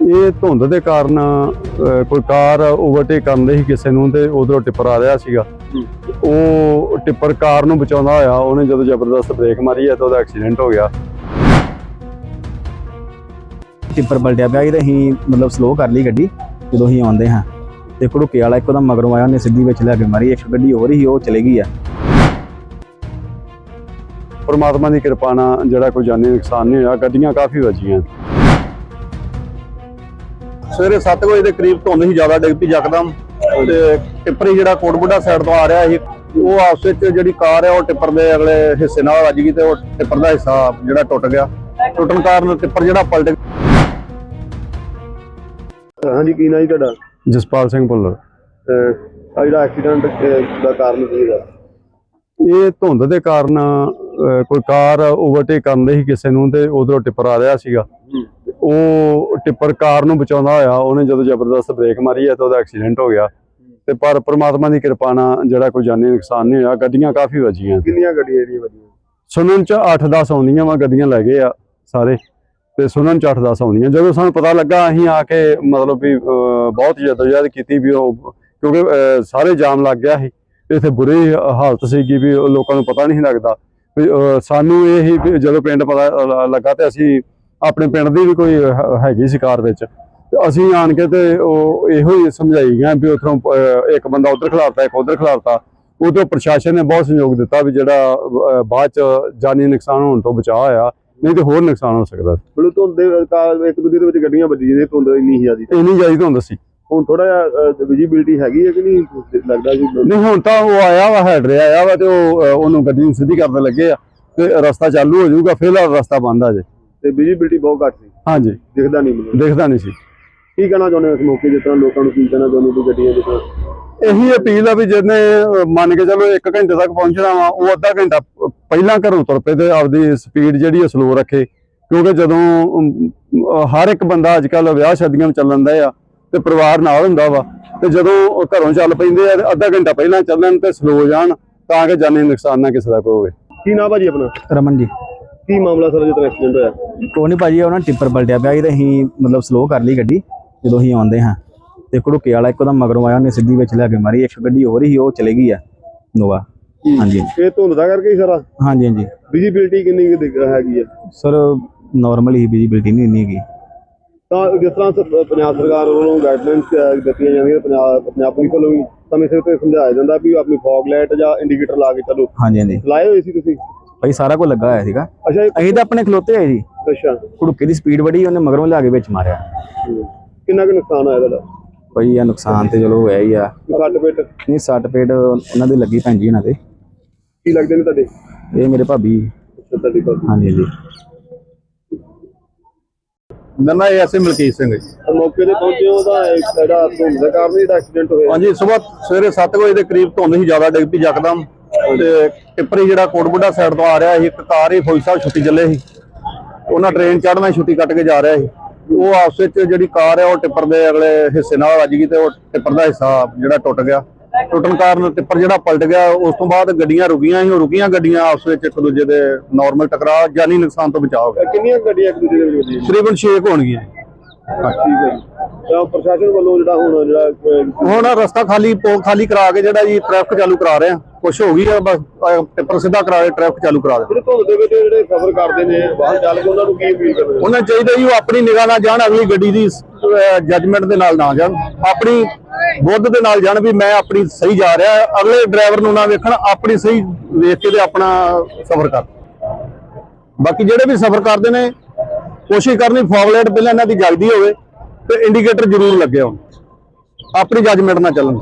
ਇਹ ਧੁੰਦ ਦੇ ਕਾਰਨ ਕੋਈ ਕਾਰ ਓਵਰਟੇਕ ਕਰਨ ਸੀ ਕਿਸੇ ਨੂੰ ਤੇ ਉਧਰੋਂ ਟਿੱਪਰ ਆ ਰਿਹਾ ਸੀਗਾ। ਉਹ ਟਿੱਪਰ ਕਾਰ ਨੂੰ ਬਚਾਉਂਦਾ ਹੋਇਆ ਉਹਨੇ ਜਦੋਂ ਜ਼ਬਰਦਸਤ ਬ੍ਰੇਕ ਮਾਰੀ ਹੈ ਤਾਂ ਉਹਦਾ ਐਕਸੀਡੈਂਟ ਹੋ ਗਿਆ। ਟਿੱਪਰ ਪਲਟਿਆ ਪਿਆ ਸੀ ਤੇ ਅਸੀਂ ਮਤਲਬ ਸਲੋ ਕਰ ਲਈ ਗੱਡੀ ਜਦੋਂ ਅਸੀਂ ਆਉਂਦੇ ਹਾਂ। ਤੇ ਘੜੁੱਕੇ ਵਾਲਾ ਇੱਕਦਮ ਮਗਰੋਂ ਆਇਆ ਉਹਨੇ ਸਿੱਧੀ ਵਿੱਚ ਲੈ ਕੇ ਮਾਰੀ ਇੱਕ ਗੱਡੀ ਹੋਰ ਹੀ ਉਹ ਚਲੇ ਗਈ ਆ। ਪਰਮਾਤਮਾ ਦੀ ਕਿਰਪਾ ਨਾਲ ਜਿਹੜਾ ਕੋਈ ਜਾਨੀ ਨੁਕਸਾਨ ਨਹੀਂ ਹੋਇਆ ਗੱਡੀਆਂ ਕਾਫੀ ਵੱਜੀਆਂ ਸਵੇਰੇ 7 ਵਜੇ ਦੇ ਕਰੀਬ ਧੁੰਦ ਸੀ ਜ਼ਿਆਦਾ ਡਿੱਗ ਪਈ ਯਕਦਮ। ਤੇ ਟਿੱਪਰ ਹੀ ਜਿਹੜਾ ਕੋਟਬੁੱਢਾ ਸਾਈਡ ਤੋਂ ਆ ਰਿਹਾ ਸੀ ਉਹ ਆਪਸ ਵਿੱਚ ਜਿਹੜੀ ਕਾਰ ਹੈ ਉਹ ਟਿੱਪਰ ਦੇ ਅਗਲੇ ਹਿੱਸੇ ਨਾਲ ਵੱਜ ਗਈ ਤੇ ਉਹ ਟਿੱਪਰ ਦਾ ਹਿੱਸਾ ਜਿਹੜਾ ਟੁੱਟ ਗਿਆ। ਟੁੱਟਣ ਕਾਰਨ ਟਿੱਪਰ ਜਿਹੜਾ ਪਲਟ ਗਿਆ। ਹਾਂਜੀ ਕੀ ਨਾ ਜੀ ਤੁਹਾਡਾ? ਜਸਪਾਲ ਸਿੰਘ ਭੁੱਲਰ। ਆ ਜਿਹੜਾ ਐਕਸੀਡੈਂਟ ਦਾ ਕਾਰਨ ਕੀ ਹੈ ਇਹ ਧੁੰਦ ਦੇ ਕਾਰਨ ਕੋਈ ਕਾਰ ਓਵਰਟੇਕ ਕਰਨ ਦੀ ਸੀ ਕਿਸੇ ਨੂੰ ਤੇ ਉਧਰੋਂ ਟਿੱਪਰ ਆ ਰਿਹਾ ਸੀਗਾ। ਉਹ ਟਿੱਪਰ ਕਾਰ ਨੂੰ ਬਚਾਉਂਦਾ ਹੋਇਆ ਉਹਨੇ ਜਦੋਂ ਜ਼ਬਰਦਸਤ ਬ੍ਰੇਕ ਮਾਰੀ ਹੈ ਤਾਂ ਉਹਦਾ ਐਕਸੀਡੈਂਟ ਹੋ ਗਿਆ। ਤੇ ਪਰ ਪਰਮਾਤਮਾ ਦੀ ਕਿਰਪਾ ਨਾਲ ਜਿਹੜਾ ਕੋਈ ਜਾਨੀ ਨੁਕਸਾਨ ਨਹੀਂ ਹੋਇਆ ਗੱਡੀਆਂ ਕਾਫੀ ਵੱਜੀਆਂ। ਕਿੰਨੀਆਂ ਗੱਡੀਆਂ ਜਿਹੜੀਆਂ ਵਧੀਆਂ ਸੁਣਨ ਚ 8-10 ਆਉਂਦੀਆਂ ਵਾ ਗੱਡੀਆਂ ਲੈ ਗਏ ਆ ਸਾਰੇ। ਤੇ ਸੁਣਨ ਚ 8-10 ਆਉਂਦੀਆਂ। ਜਦੋਂ ਸਾਨੂੰ ਪਤਾ ਲੱਗਾ ਅਸੀਂ ਆ ਕੇ ਮਤਲਬ ਵੀ ਬਹੁਤ ਜਦੋਜਹਿਦ ਕੀਤੀ ਵੀ ਉਹ ਕਿਉਂਕਿ ਸਾਰੇ ਜਾਮ ਲੱਗ ਗਿਆ ਸੀ। ਇੱਥੇ ਬੁਰੀ ਹਾਲਤ ਸੀਗੀ ਵੀ ਲੋਕਾਂ ਨੂੰ ਪਤਾ ਨਹੀਂ ਲੱਗਦਾ। ਸਾਨੂੰ ਇਹ ਹੀ ਜਦੋਂ ਪਿੰਡ ਪਤਾ ਲੱਗਾ ਤੇ ਅਸੀਂ ਆਪਣੇ ਪਿੰਡ ਦੀ ਵੀ ਕੋਈ ਹੈਗੀ ਸੀ ਕਾਰ ਵਿੱਚ। ਤੇ ਅਸੀਂ ਆਣ ਕੇ ਤੇ ਉਹ ਇਹੋ ਹੀ ਸਮਝਾਈ ਗਿਆ ਵੀ ਉਥੋਂ ਇੱਕ ਬੰਦਾ ਉਧਰ ਖਿਲਾਰਤਾ ਇੱਕ ਉਧਰ ਖਿਲਾਰਤਾ। ਉਦੋਂ ਪ੍ਰਸ਼ਾਸਨ ਨੇ ਬਹੁਤ ਸਹਿਯੋਗ ਦਿੱਤਾ ਵੀ ਜਿਹੜਾ ਬਾਅਦ ਚ ਜਾਨੀ ਨੁਕਸਾਨ ਹੋਣ ਤੋਂ ਬਚਾਅ ਹੋਇਆ ਨਹੀਂ ਤੇ ਹੋਰ ਨੁਕਸਾਨ ਹੋ ਸਕਦਾ। ਸੀ। ਬਲੂ ਧੁੰਦ ਇੱਕ ਦੂਜੇ ਦੇ ਵਿੱਚ ਗੱਡੀਆਂ ਵੱਜੀਆਂ ਨੇ ਧੁੰਦ ਇੰਨੀ ਜ਼ਿਆਦੀ ਇੰਨੀ ਜਾਇਜ਼ ਹੁੰਦਾ ਸੀ। ਹੁਣ ਥੋੜਾ ਜਿਹਾ ਵਿਜੀਬਿਲਟੀ ਹੈਗੀ ਹੈ ਕਿ ਨਹੀਂ? ਲੱਗਦਾ ਜੀ। ਨਹੀਂ ਹੁਣ ਤਾਂ ਉਹ ਆਇਆ ਵਾ ਹੈਡਰੇ ਆਇਆ ਵਾ ਤੇ ਉਹ ਉਹਨੂੰ ਗੱਡੀ ਨੂੰ ਸਿੱਧੀ ਕਰਨ ਲੱਗੇ ਆ। ਤੇ ਰਸਤਾ ਚਾਲੂ ਹੋ ਜਾਊਗਾ ਫਿਲਹਾਲ ਰਸਤਾ ਬੰਦ ਆ ਜੇ। ਤੇ ਵਿਜੀਬਿਲਟੀ ਬਹੁਤ ਘੱਟ ਸੀ। ਹਾਂਜੀ। ਦਿਖਦਾ ਨਹੀਂ ਮੈਨੂੰ। ਦਿਖਦਾ ਨਹੀਂ ਸੀ। ਕੀ ਕਹਿਣਾ ਚਾਹੁੰਦੇ ਹੋ ਇਸ ਮੌਕੇ ਜਿਸ ਤਰ੍ਹਾਂ ਲੋਕਾਂ ਨੂੰ ਕੀ ਕਹਿਣਾ ਚਾਹੁੰਦੇ ਹੋ ਗੱਡੀਆਂ ਤਰ੍ਹਾਂ ਇਹੀ ਅਪੀਲ ਆ ਵੀ ਜਿਹਨੇ ਮੰਨ ਕੇ ਚਲੋ 1 ਘੰਟੇ ਤੱਕ ਪਹੁੰਚਣਾ ਵਾ ਉਹ ਅੱਧਾ ਘੰਟਾ ਪਹਿਲਾਂ ਘਰੋਂ ਤੁਰ ਪਏ ਤੇ ਆਪਦੀ ਸਪੀਡ ਜਿਹੜੀ ਸਲੋ ਰੱਖੇ। ਕਿਉਂਕਿ ਜਦੋਂ ਹਰ ਇੱਕ ਬੰਦਾ ਅੱਜ ਕੱਲ ਵਿਆਹ ਸ਼ਾਦੀਆਂ ਵਿੱਚ ਚੱਲਣ ਦਾ ਆ ਤੇ ਪਰਿਵਾਰ ਨਾਲ ਹੁੰਦਾ ਵਾ ਤੇ ਜਦੋਂ ਉਹ ਘਰੋਂ ਚੱਲ ਪੈਂਦੇ ਆ ਤੇ ਅੱਧਾ ਘੰਟਾ ਪਹਿਲਾਂ ਚੱਲਣ ਤੇ ਸਲੋ ਜਾਣ ਤਾਂ ਕਿ ਜਾਨੀ ਨੁਕਸਾਨ ਨਾ ਕਿਸੇ ਦਾ ਕੋਈ ਹੋਵੇ। ਕੀ ਨਾਮ ਭਾਜੀ ਆਪਣਾ? ਰਮਨ ਜੀ। ਕੀ ਮਾਮਲਾ ਸਰ ਤਰ੍ਹਾਂ ਐਕਸੀਡੈਂਟ ਹੋਇਆ? ਕੋਈ ਨਹੀਂ ਭਾਜੀ ਉਹਨਾਂ ਟਿੱਪਰ ਪਲਟਿਆ ਪਿਆ ਸੀ ਤੇ ਅਸੀਂ ਮਤਲਬ ਸਲੋ ਕਰ ਲਈ ਗੱਡੀ ਜਦੋਂ ਅਸੀਂ ਆਉਂਦੇ ਹਾਂ। ਤੇ ਘੜੁੱਕੇ ਵਾਲਾ ਇੱਕਦਮ ਮਗਰੋਂ ਆਇਆ ਉਹਨੇ ਸਿੱਧੀ ਵਿੱਚ ਲੈ ਕੇ ਮਾਰੀ। ਇੱਕ ਗੱਡੀ ਹੋਰ ਹੀ ਉਹ ਚਲੇ ਗਈ ਆ ਨੋਵਾ। ਹਾਂਜੀ। ਇਹ ਧੁੰਦ ਦਾ ਕਰਕੇ ਹੀ ਸਾਰਾ? ਹਾਂਜੀ ਹਾਂਜੀ। ਵਿਜੀਬਿਲਟੀ ਕਿੰਨੀ ਕੁ ਦਿਖ- ਹੈਗੀ ਹੈ ਸਰ ਨਾਰਮਲ ਹੀ ਵਿਜ਼ਿਬਿਲਟੀ ਨਹੀਂ ਇੰਨੀ ਹੈਗੀ। ਤਾਂ ਜਿਸ ਤਰ੍ਹਾਂ ਸ- ਪੰਜਾਬ ਸਰਕਾਰ ਵੱਲੋਂ ਗਾਈਡਲਾਈਨਸ ਦਿੱਤੀਆਂ ਜਾਂਦੀਆਂ ਪੰਜਾਬ ਪੰਜਾਬ ਪੁਲਿਸ ਵੱਲੋਂ ਵੀ ਸਮੇਂ ਸਿਰ ਤੇ ਸਮਝਾਇਆ ਜਾਂਦਾ ਵੀ ਆਪਣੀ ਫੌਗ ਲਾਈਟ ਜਾਂ ਇੰਡੀਕੇਟਰ ਲਾ ਕੇ ਚੱਲੋ। ਹਾਂਜੀ ਹਾਂਜੀ। ਲਾਏ ਹੋਏ ਸੀ ਤੁਸੀਂ? ਭਾਈ ਸਾਰਾ ਕੁਝ ਲੱਗਾ ਹੋਇਆ ਸੀਗਾ। ਅੱਛਾ ਇਹ- ਅਸੀਂ ਤਾਂ ਆਪਣੇ ਖਲੋਤੇ ਹੋਏ ਜੀ। ਅੱਛਾ। ਘੜੁੱਕੇ ਦੀ ਸਪੀਡ ਬੜੀ ਉਹਨੇ ਮਗਰੋਂ ਲਿਆ ਕੇ ਵਿੱਚ ਮਾਰਿਆ। ਕਿੰਨਾ ਕੁ ਨੁਕਸਾਨ ਆਇਆ ਤੁਹਾਡਾ ਭਾਈ ਇਹ ਨੁਕਸਾਨ ਤੇ ਚਲੋ ਹੋਇਆ ਹੀ ਆ। ਸੱਟ ਪੇਟ? ਨਹੀਂ ਸੱਟ ਪੇਟ ਉਹਨਾਂ ਦੀ ਲੱਗੀ ਭੈਣ ਜੀ ਉਹਨਾਂ ਦੇ। ਕੀ ਲੱਗਦੇ ਨੇ ਤੁਹਾਡੇ? ਇਹ ਮੇਰੇ ਭਾਬੀ। ਅੱਛਾ, ਤੁਹਾਡੀ ਭਾਬੀ। ਹਾਂਜੀ ਹਾਂਜੀ। ਮੇਰਾ ਨਾਮ ਐਸੇ ਮਲਕੀਤ ਸਿੰਘ ਹੈ ਜੀ। ਮੌਕੇ ਤੇ ਪਹੁੰਚੇ ਉਹਦਾ ਇੱਕ ਜਿਹੜਾ ਧੁੰਦ ਦੇ ਕਾਰਨ ਜਿਹੜਾ ਐਕਸੀਡੈਂਟ ਹੋਇਆ। ਹਾਂਜੀ ਸਵੇਰ ਸਵੇਰੇ 7 ਵਜੇ ਦੇ ਕਰੀਬ ਧੁੰਦ ਸੀ ਜ਼ਿਆਦਾ ਡਿੱਗ ਪਈ ਯਕਦਮ। ਟਿੱਪਰ ਜਿਹੜਾ ਕੋਟਬੁੱਢਾ ਸਾਈਡ ਤੋਂ ਆ ਰਿਹਾ ਸੀ ਇੱਕ ਕਾਰ ਹੀ ਫੌਜੀ ਸਾਹਿਬ ਛੁੱਟੀ ਚੱਲੇ ਸੀ। ਉਹਨਾਂ ਟ੍ਰੇਨ ਚੜ੍ਹਨਾ ਛੁੱਟੀ ਕੱਟ ਕੇ ਜਾ ਰਿਹਾ ਸੀ। ਉਹ ਆਪਸ ਵਿੱਚ ਜਿਹੜੀ ਕਾਰ ਹੈ ਉਹ ਟਿੱਪਰ ਦੇ ਅਗਲੇ ਹਿੱਸੇ ਨਾਲ ਵੱਜ ਗਈ ਤੇ ਉਹ ਟਿੱਪਰ ਦਾ ਹਿੱਸਾ ਜਿਹੜਾ ਟੁੱਟ ਗਿਆ। ਟੁੱਟਣ ਕਾਰਨ ਟਿੱਪਰ ਜਿਹੜਾ ਪਲਟ ਗਿਆ ਉਸ ਤੋਂ ਬਾਅਦ ਗੱਡੀਆਂ ਰੁਕੀਆਂ ਸੀ ਉਹ ਰੁਕੀਆਂ ਗੱਡੀਆਂ ਆਪਸ ਵਿੱਚ ਇੱਕ ਦੂਜੇ ਦੇ ਨਾਰਮਲ ਟਕਰਾਅ ਜਾਨੀ ਨੁਕਸਾਨ ਤੋਂ ਬਚਾਅ ਹੋ ਗਿਆ। ਕਿੰਨੀਆਂ ਗੱਡੀਆਂ ਇੱਕ ਦੂਜੇ ਦੇ ਵਿੱਚ ਵੱਜੀਆਂ? ਤਕਰੀਬਨ 6 ਹੋਣਗੀਆਂ। ਠੀਕ ਹੈ ਜੀ। ਤਾਂ ਪ੍ਰਸ਼ਾਸਨ ਵੱਲੋਂ ਜਿਹੜਾ ਹੁਣ ਜਿਹੜਾ ਹੁਣ ਰਸਤਾ ਖਾਲੀ ਪੋ- ਖਾਲੀ ਕਰਾ ਕੇ ਜਿਹੜਾ ਜੀ ਟ੍ਰੈਫਿਕ ਚਾਲੂ ਕਰਾ ਰਹੇ ਆ ਕੁਛ ਹੋ ਗਈ ਆ ਬਸ ਟਿੱਪਰ ਸਿੱਧਾ ਕਰਾ ਕੇ ਟ੍ਰੈਫਿਕ ਚਾਲੂ ਕਰਾ ਦੇ ਧੁੰਦ ਦੇ ਵਿੱਚ ਜਿਹੜੇ ਸਫ਼ਰ ਕਰਦੇ ਨੇ ਵਾਹਨ ਚਾਲਕ ਉਹਨਾਂ ਨੂੰ ਕੀ ਅਪੀਲ ਕਰਦੇ ਉਹਨਾਂ ਚਾਹੀਦਾ ਜੀ ਉਹ ਆਪਣੀ ਨਿਗਾਹ ਨਾਲ ਜਾਣ ਅਗਲੀ ਗੱਡੀ ਦੀ ਜੱਜਮੈਂਟ ਦੇ ਨਾਲ ਨਾ ਜਾਣ। ਆਪਣੀ ਬੁੱਧ ਦੇ ਨਾਲ ਜਾਣ ਵੀ ਮੈਂ ਆਪਣੀ ਸਹੀ ਜਾ ਰਿਹਾ ਅਗਲੇ ਡਰਾਈਵਰ ਨੂੰ ਨਾ ਵੇਖਣ ਆਪਣੀ ਸਹੀ ਵੇਖ ਕੇ ਤੇ ਆਪਣਾ ਸਫ਼ਰ ਕਰ। ਬਾਕੀ ਜਿਹੜੇ ਵੀ ਸਫ਼ਰ ਕਰਦੇ ਨੇ ਕੋਸ਼ਿਸ਼ ਕਰਨੀ ਫੌਗਲਾਈਟ ਪਹਿਲਾਂ ਇਹਨਾਂ ਦੀ ਜਗਦੀ ਹੋਵੇ ਤੇ ਇੰਡੀਕੇਟਰ ਜ਼ਰੂਰ ਲੱਗੇ ਹੋਣ। ਆਪਣੀ ਜੱਜਮੈਂਟ ਨਾਲ ਚੱਲਣ।